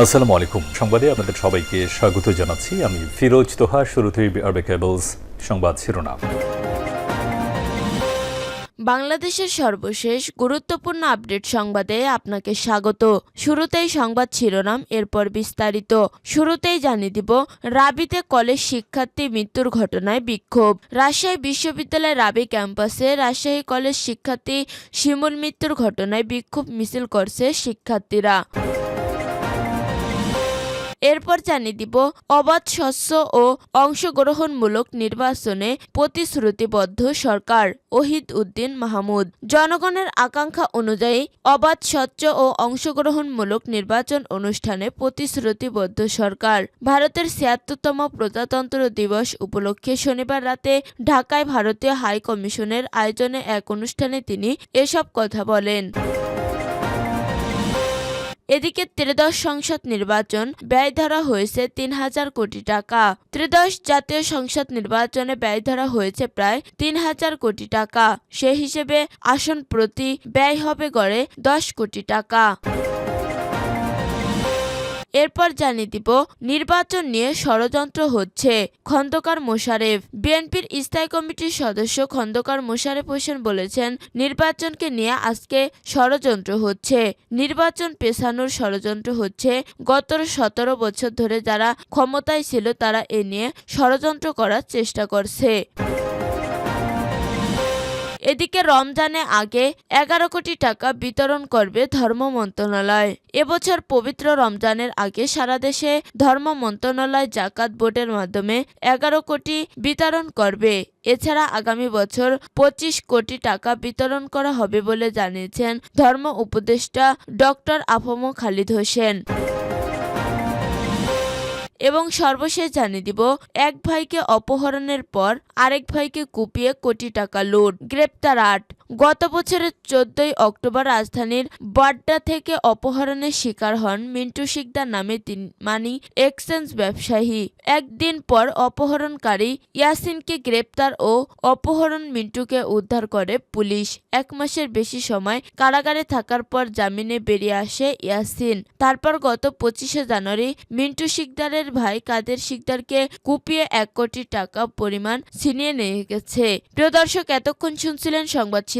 আসসালামু আলাইকুম। সংবাদে আপনাদের সবাইকে স্বাগত জানাচ্ছি। আমি ফিরোজ তোহা, শুরুতেই আরবে কেবলস সংবাদ শিরোনাম। বাংলাদেশের সর্বশেষ গুরুত্বপূর্ণ আপডেট সংবাদে আপনাকে স্বাগত। শুরুতেই সংবাদ শিরোনাম, এরপর বিস্তারিত। শুরুতেই জানিয়ে দিব, রাবিতে কলেজ শিক্ষার্থী মৃত্যুর ঘটনায় বিক্ষোভ। রাজশাহী বিশ্ববিদ্যালয়ের রাবি ক্যাম্পাসে রাজশাহী কলেজ শিক্ষার্থী শিমুল মৃত্যুর ঘটনায় বিক্ষোভ মিছিল করছে শিক্ষার্থীরা। এরপর জানিয়ে দিব, অবাধ স্বচ্ছ ও অংশগ্রহণমূলক নির্বাচনে প্রতিশ্রুতিবদ্ধ সরকার ওহিদ উদ্দিন মাহমুদ। জনগণের আকাঙ্ক্ষা অনুযায়ী অবাধ স্বচ্ছ ও অংশগ্রহণমূলক নির্বাচন অনুষ্ঠানে প্রতিশ্রুতিবদ্ধ সরকার। ভারতের ছিয়াত্তরতম প্রজাতন্ত্র দিবস উপলক্ষে শনিবার রাতে ঢাকায় ভারতীয় হাই কমিশনের আয়োজনে এক অনুষ্ঠানে তিনি এসব কথা বলেন। এদিকে ত্রেদশ সংসদ নির্বাচন ব্যয় ধরা হয়েছে তিন হাজার কোটি টাকা। ত্রিদশ জাতীয় সংসদ নির্বাচনে ব্যয় ধরা হয়েছে প্রায় তিন হাজার কোটি টাকা। সে হিসেবে আসন প্রতি ব্যয় হবে গড়ে দশ কোটি টাকা। এরপর জানিয়ে দিব, নির্বাচন নিয়ে ষড়যন্ত্র হচ্ছে। খন্দকার মোশারেফ, বিএনপির স্থায়ী কমিটির সদস্য খন্দকার মোশারেফ হোসেন বলেছেন, নির্বাচনকে নিয়ে আজকে ষড়যন্ত্র হচ্ছে। নির্বাচন পেছানোর ষড়যন্ত্র হচ্ছে। গত সতেরো বছর ধরে যারা ক্ষমতায় ছিল, তারা এ নিয়ে ষড়যন্ত্র করার চেষ্টা করছে। এদিকে রমজানে আগে এগারো কোটি টাকা বিতরণ করবে ধর্ম মন্ত্রণালয়। এবছর পবিত্র রমজানের আগে সারা দেশে ধর্ম মন্ত্রণালয় জাকাত বোর্ডের মাধ্যমে এগারো কোটি বিতরণ করবে। এছাড়া আগামী বছর পঁচিশ কোটি টাকা বিতরণ করা হবে বলে জানিয়েছেন ধর্ম উপদেষ্টা ডক্টর আফম খালিদ হোসেন। এবং সর্বশেষ জানিয়ে দিব, এক ভাইকে অপহরণের পর আরেক ভাইকে কুপিয়ে কোটি টাকা লুট, গ্রেপ্তার আট। গত বছরের চোদ্দই অক্টোবর রাজধানীর বাড্ডা থেকে অপহরণের শিকার হন মিন্টু শিকদার নামে তিন মানি এক্সচেঞ্জ ব্যবসায়ী। একদিন পর অপহরণকারী ইয়াসিনকে গ্রেপ্তার ও অপহরণ মিন্টুকে উদ্ধার করে পুলিশ। এক মাসের বেশি সময় কারাগারে থাকার পর জামিনে বেরিয়ে আসে ইয়াসিন। তারপর গত পঁচিশে জানুয়ারি মিন্টু শিকদারের ভাই কাদের শিকদারকে কুপিয়ে এক কোটি টাকা পরিমাণ ছিনিয়ে নিয়ে গেছে। প্রিয় দর্শক, এতক্ষণ শুনছিলেন সংবাদ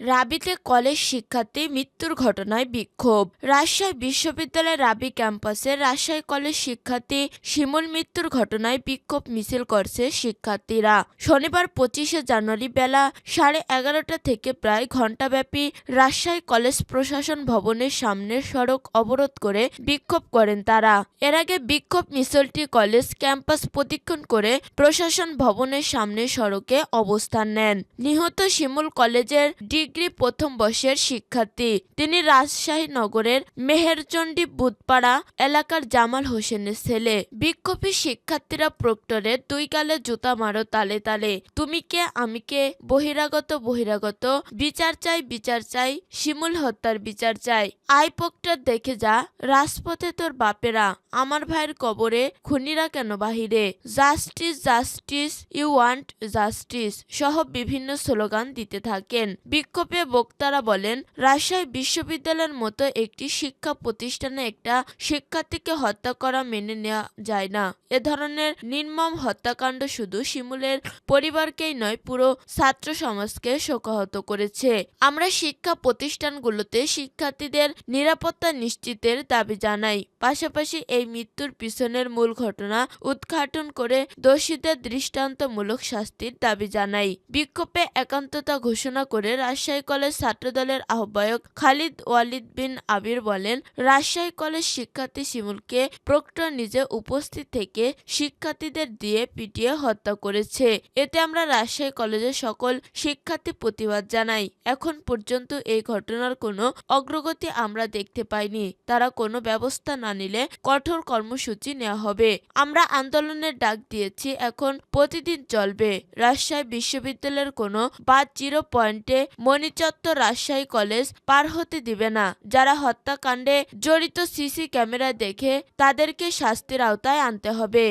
রাবিতে কলেজ শিক্ষার্থী মৃত্যুর ঘটনায় বিক্ষোভ। রাজশাহী বিশ্ববিদ্যালয়ের রাবি ক্যাম্পাসে রাজশাহী কলেজ শিক্ষার্থী শিমুল মৃত্যুর ঘটনায় বিক্ষোভ মিছিল করছে শিক্ষার্থীরা। শনিবার পঁচিশে জানুয়ারি বেলা সাড়ে এগারোটা থেকে প্রায় ঘণ্টাব্যাপী রাজশাহী কলেজ প্রশাসন ভবনের সামনের সড়ক অবরোধ করে বিক্ষোভ করেন তারা। এর আগে বিক্ষোভ মিছিলটি কলেজ ক্যাম্পাস প্রদক্ষিণ করে প্রশাসন ভবনের সামনের সড়কে অবস্থান নেন। নিহত শিমুল কলেজের ডিগ্রি প্রথম বর্ষের শিক্ষার্থী। তিনি রাজশাহী নগরের মেহেরচণ্ডী বুধপাড়া এলাকার জামাল হোসেনের ছেলে। বিক্ষোভী শিক্ষার্থীরা প্রক্টরে দুই কালে জুতা মারো তালে তালে। তুমি কে? আমি কে? বহিরাগত বহিরাগত। বিচার চাই বিচার চাই। শিমুল হত্যার বিচার চাই। আই প্রক্টর দেখে যা। রাজপথে তোর বাপেরা। আমার ভাইয়ের কবরে খুনিরা কেন বাহিরে? Justice justice. You want justice. সহ বিভিন্ন স্লোগান দিতে থাকেন। বিক্ষোভে বক্তারা বলেন, রাজশাহী বিশ্ববিদ্যালয়ের মতো একটি শিক্ষা প্রতিষ্ঠানে একটা শিক্ষার্থীকে হত্যা করা মেনে নেওয়া যায় না। এ ধরনের নির্মম হত্যাকাণ্ড শুধু শিমুলের পরিবারকেই নয়, পুরো ছাত্র সমাজকে শোকাহত করেছে। আমরা শিক্ষা প্রতিষ্ঠানগুলোতে শিক্ষার্থীদের নিরাপত্তা নিশ্চিতের দাবি জানাই। পাশাপাশি এই মৃত্যুর পিছনের মূল ঘটনা উদ্ঘাটন করে দোষীদের দৃষ্টান্তমূলক শাস্তির দাবি জানাই। বিক্ষোভে একান্ততা ঘোষণা করে রাজশাহী রাজশাহী কলেজ ছাত্রদলের আহ্বায়ক খালিদ ওয়ালিদ বিন আবির বলেন, রাজশাহী কলেজ শিক্ষার্থী শিমুলকে প্রক্টর নিজে উপস্থিত থেকে শিক্ষার্থীদের দিয়ে পিটিয়ে হত্যা করেছে। এতে আমরা রাজশাহী কলেজের সকল শিক্ষার্থী প্রতিবাদ জানাই। এখন পর্যন্ত এই ঘটনার কোনো অগ্রগতি আমরা দেখতে পাইনি। তারা কোনো ব্যবস্থা না নিলে কঠোর কর্মসূচি নেওয়া হবে। আমরা আন্দোলনের ডাক দিয়েছি, এখন প্রতিদিন চলবে। রাজশাহী বিশ্ববিদ্যালয়ের কোনো বাদ জিরো পয়েন্টে মণিচত্বর রাজশাহী কলেজ পার হতে দিবে না। যারা হত্যাকাণ্ডে জড়িত সিসি ক্যামেরা দেখে তাদেরকে শাস্তির আওতায় আনতে হবে।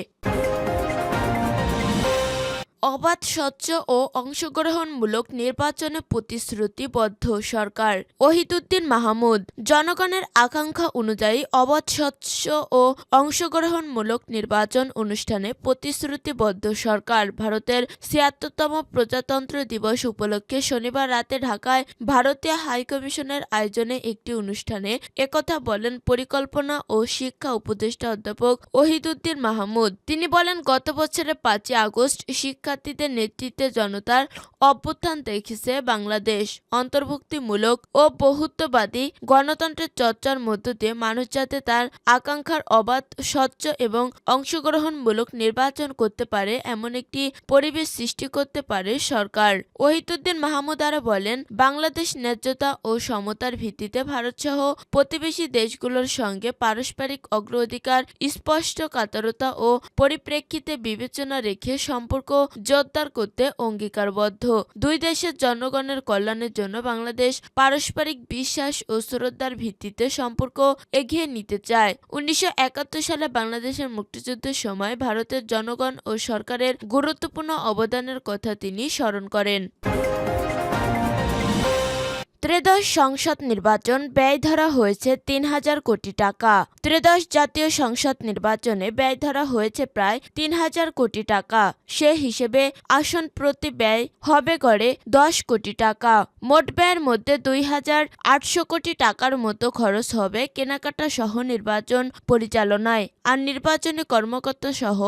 অবাধ, স্বচ্ছ ও অংশগ্রহণমূলক নির্বাচনে প্রতিশ্রুতিবদ্ধ সরকার। ওহিদুদ্দিন মাহমুদ, জনগণের আকাঙ্ক্ষা অনুযায়ী অবাধ, স্বচ্ছ ও অংশগ্রহণমূলক নির্বাচন অনুষ্ঠানে প্রতিশ্রুতিবদ্ধ সরকার। ভারতের ছিয়াত্তরতম প্রজাতন্ত্র দিবস উপলক্ষে শনিবার রাতে ঢাকায় ভারতীয় হাইকমিশনের আয়োজনে একটি অনুষ্ঠানে একথা বলেন পরিকল্পনা ও শিক্ষা উপদেষ্টা অধ্যাপক ওহিদুদ্দিন মাহমুদ। তিনি বলেন, গত বছরের পাঁচই আগস্ট শিক্ষার্থীদের নেতৃত্বে জনতার অভ্যুত্থান দেখেছে বাংলাদেশ। অন্তর্ভুক্তিমূলক ও বহুত্ববাদী গণতন্ত্রের চর্চার মধ্য দিয়ে মানুষ যাতে তার আকাঙ্ক্ষার অবাধ, স্বচ্ছ এবং অংশগ্রহণমূলক নির্বাচন করতে পারে, এমন একটি পরিবেশ সৃষ্টি করতে পারে সরকার। ওহিদুদ্দিন মাহমুদ আরও বলেন, বাংলাদেশ ন্যায্যতা ও সমতার ভিত্তিতে ভারতসহ প্রতিবেশী দেশগুলোর সঙ্গে পারস্পরিক অগ্রাধিকার, স্পষ্ট কাতরতা ও পরিপ্রেক্ষিতে বিবেচনা রেখে সম্পর্ক জোরদার করতে অঙ্গীকারবদ্ধ। দুই দেশের জনগণের কল্যাণের জন্য বাংলাদেশ পারস্পরিক বিশ্বাস ও শ্রদ্ধার ভিত্তিতে সম্পর্ক এগিয়ে নিতে চায়। উনিশশো একাত্তর সালে বাংলাদেশের মুক্তিযুদ্ধের সময় ভারতের জনগণ ও সরকারের গুরুত্বপূর্ণ অবদানের কথা তিনি স্মরণ করেন। ত্রয়োদশ সংসদ নির্বাচন ব্যয় ধরা হয়েছে তিন হাজার কোটি টাকা। ত্রেদশ জাতীয় সংসদ নির্বাচনে ব্যয় ধরা হয়েছে প্রায় তিন হাজার কোটি টাকা। সে হিসেবে আসন প্রতি ব্যয় হবে গড়ে দশ কোটি টাকা। মোট ব্যয়ের মধ্যে দুই হাজার আটশো কোটি টাকার মতো খরচ হবে কেনাকাটা সহ নির্বাচন পরিচালনায়। আর নির্বাচনী কর্মকর্তা সহ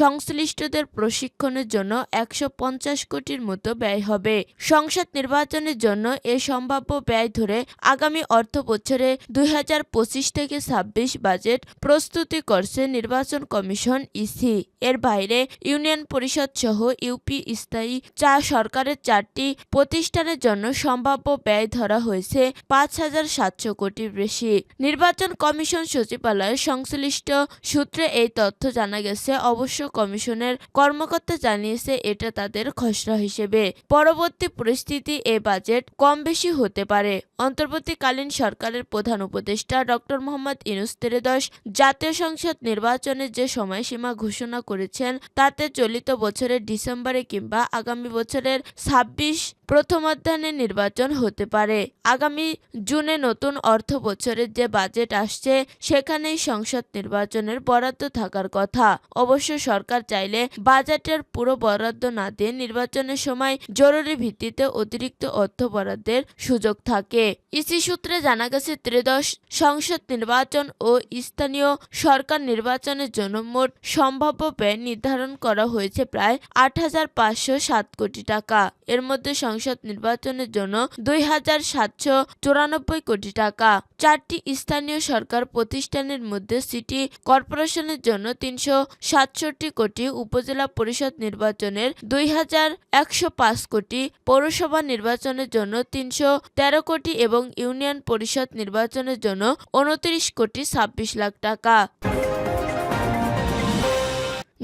সংশ্লিষ্টদের প্রশিক্ষণের জন্য একশো পঞ্চাশ কোটির মতো ব্যয় হবে। সংসদ নির্বাচনের জন্য এ সম্ভাব্য ব্যয় ধরে আগামী অর্থ বছরে দুই হাজার পঁচিশ থেকে ছাব্বিশ বাজেট প্রস্তুতি করছে নির্বাচন কমিশন ইসি। এর বাইরে ইউনিয়ন পরিষদ সহ ইউপি স্থায়ী চা সরকারের চারটি প্রতিষ্ঠানের জন্য সম্ভাব্য ব্যয় ধরা হয়েছে পাঁচ হাজার সাতশো কোটির বেশি। নির্বাচন কমিশন সচিবালয়ের সংশ্লিষ্ট সূত্রে এই তথ্য জানা গেছে। অবশ্য কমিশনের কর্মকর্তা জানিয়েছে, এটা তাদের খসড়া হিসেবে। পরবর্তী পরিস্থিতি, এ বাজেট কম বেশি হতে পারে। অন্তর্বর্তীকালীন সরকারের প্রধান উপদেষ্টা ডক্টর মোহাম্মদ ইনুস ত্রয়োদশ জাতীয় সংসদ নির্বাচনের যে সময়সীমা ঘোষণা করেছেন, তাতে চলিত বছরের ডিসেম্বরে কিংবা আগামী বছরের ছাব্বিশ প্রথমার্ধানে নির্বাচন হতে পারে। আগামী জুনে নতুন অর্থ বছরের যে বাজেট আসছে, সেখানেই সংসদ নির্বাচনের বরাদ্দ থাকার কথা। অবশ্য সরকার চাইলে বাজেটের পুরো বরাদ্দ না দিয়ে নির্বাচনের সময় জরুরি ভিত্তিতে অতিরিক্ত অর্থ বরাদ্দের সুযোগ থাকে। ইসি সূত্রে জানা গেছে, ত্রয়োদশ সংসদ নির্বাচন ও স্থানীয় সরকার নির্বাচনের জন্য মোট সম্ভাব্য ব্যয় নির্ধারণ করা হয়েছে প্রায় আট হাজার পাঁচশো সাত কোটি টাকা। এর মধ্যে সংসদ নির্বাচনের জন্য দুই হাজার সাতশো চুরানব্বই কোটি টাকা। চারটি স্থানীয় সরকার প্রতিষ্ঠানের মধ্যে সিটি কর্পোরেশনের জন্য তিনশো সাতষট্টি কোটি, উপজেলা পরিষদ নির্বাচনের দুই হাজার একশো পাঁচ কোটি, পৌরসভা নির্বাচনের জন্য তিনশো তেরো কোটি এবং ইউনিয়ন পরিষদ নির্বাচনের জন্য উনত্রিশ কোটি ছাব্বিশ লাখ টাকা।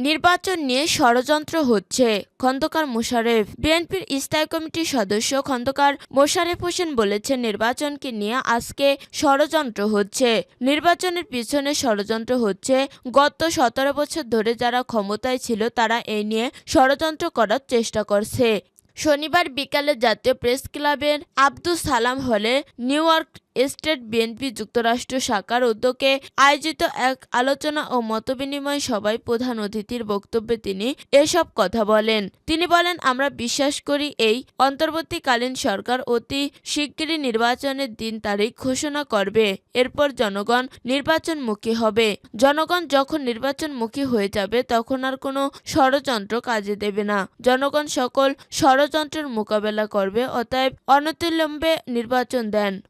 নির্বাচন নিয়ে ষড়যন্ত্র হচ্ছে, খন্দকার মোশারেফ বিএনপির স্থায়ী কমিটির সদস্য খন্দকার মোশারেফ হোসেন বলেছেন, নির্বাচনকে নিয়ে আজকে ষড়যন্ত্র হচ্ছে। নির্বাচনের পিছনে ষড়যন্ত্র হচ্ছে। গত সতেরো বছর ধরে যারা ক্ষমতায় ছিল, তারা এই নিয়ে ষড়যন্ত্র করার চেষ্টা করছে। শনিবার বিকালে জাতীয় প্রেস ক্লাবের আব্দুল সালাম হলে নিউ ইয়র্ক স্টেট বিএনপি যুক্তরাষ্ট্র শাখার উদ্যোগে আয়োজিত এক আলোচনা ও মতবিনিময় সভায় প্রধান অতিথির বক্তব্যে তিনি এসব কথা বলেন। তিনি বলেন, আমরা বিশ্বাস করি এই অন্তর্বর্তীকালীন সরকার অতি শিগগিরই নির্বাচনের দিন তারিখ ঘোষণা করবে। এরপর জনগণ নির্বাচনমুখী হবে। জনগণ যখন নির্বাচনমুখী হয়ে যাবে, তখন আর কোনো ষড়যন্ত্র কাজে দেবে না। জনগণ সকল ষড়যন্ত্রের মোকাবেলা করবে, অতএব অনতিবিলম্বে নির্বাচন দেন।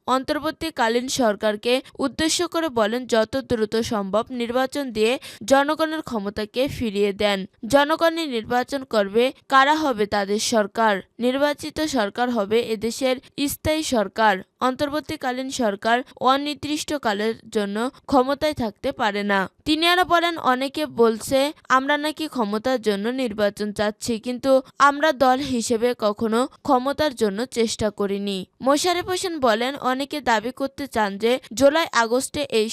অন্তর্বর্তীকালীন সরকারকে উদ্দেশ্য করে বলেন, যত দ্রুত সম্ভব নির্বাচন দিয়ে জনগণের ক্ষমতাকে ফিরিয়ে দেন। জনগণই নির্বাচন করবে, কারা হবে তাদের সরকার? নির্বাচিত সরকার হবে এদেশের স্থায়ী সরকার। অন্তর্বর্তীকালীন সরকার অনির্দিষ্টকালের জন্য ক্ষমতায় থাকতে পারে না। তিনি আরও বলেন, অনেকে বলছে, আমরা নাকি ক্ষমতার জন্য নির্বাচন চাচ্ছি, কিন্তু আমরা দল হিসেবে কখনো ক্ষমতার জন্য চেষ্টা করিনি। মোশারেফ হোসেন বলেন, অনেকে দাবি করতে চান যে, জুলাই আগস্টে এই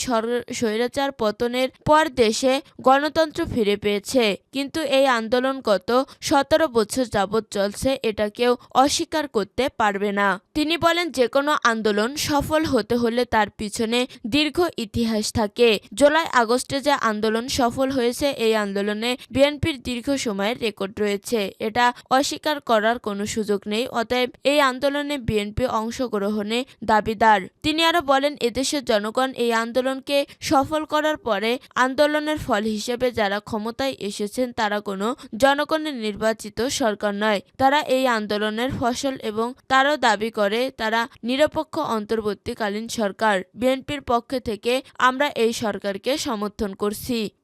স্বৈরাচার পতনের পর দেশে গণতন্ত্র ফিরে পেয়েছে। কিন্তু এই আন্দোলন গত সতেরো বছর যাবৎ চলছে, এটা কেউ অস্বীকার করতে পারবে না। তিনি বলেন যে কোনো আন্দোলন সফল হতে হলে তার পিছনে দীর্ঘ ইতিহাস থাকে। জুলাই আগস্টে যে আন্দোলন সফল হয়েছে, এই আন্দোলনে বিএনপির দীর্ঘ সময়ের রেকর্ড রয়েছে। এটা অস্বীকার করার কোনো সুযোগ নেই, অতএব এই আন্দোলনে বিএনপি অংশগ্রহণে দাবিদার। তিনি আরও বলেন, এদেশের জনগণ এই আন্দোলনকে সফল করার পরে আন্দোলনের ফল হিসেবে যারা ক্ষমতায় এসেছেন, তারা কোনো জনগণের নির্বাচিত সরকার নয়। তারা এই আন্দোলনের ফসল এবং তারও দাবি করে, তারা নিরপেক্ষ অন্তর্বর্তীকালীন সরকার। বিএনপির পক্ষ থেকে আমরা এই সরকারকে সমর্থন করছি।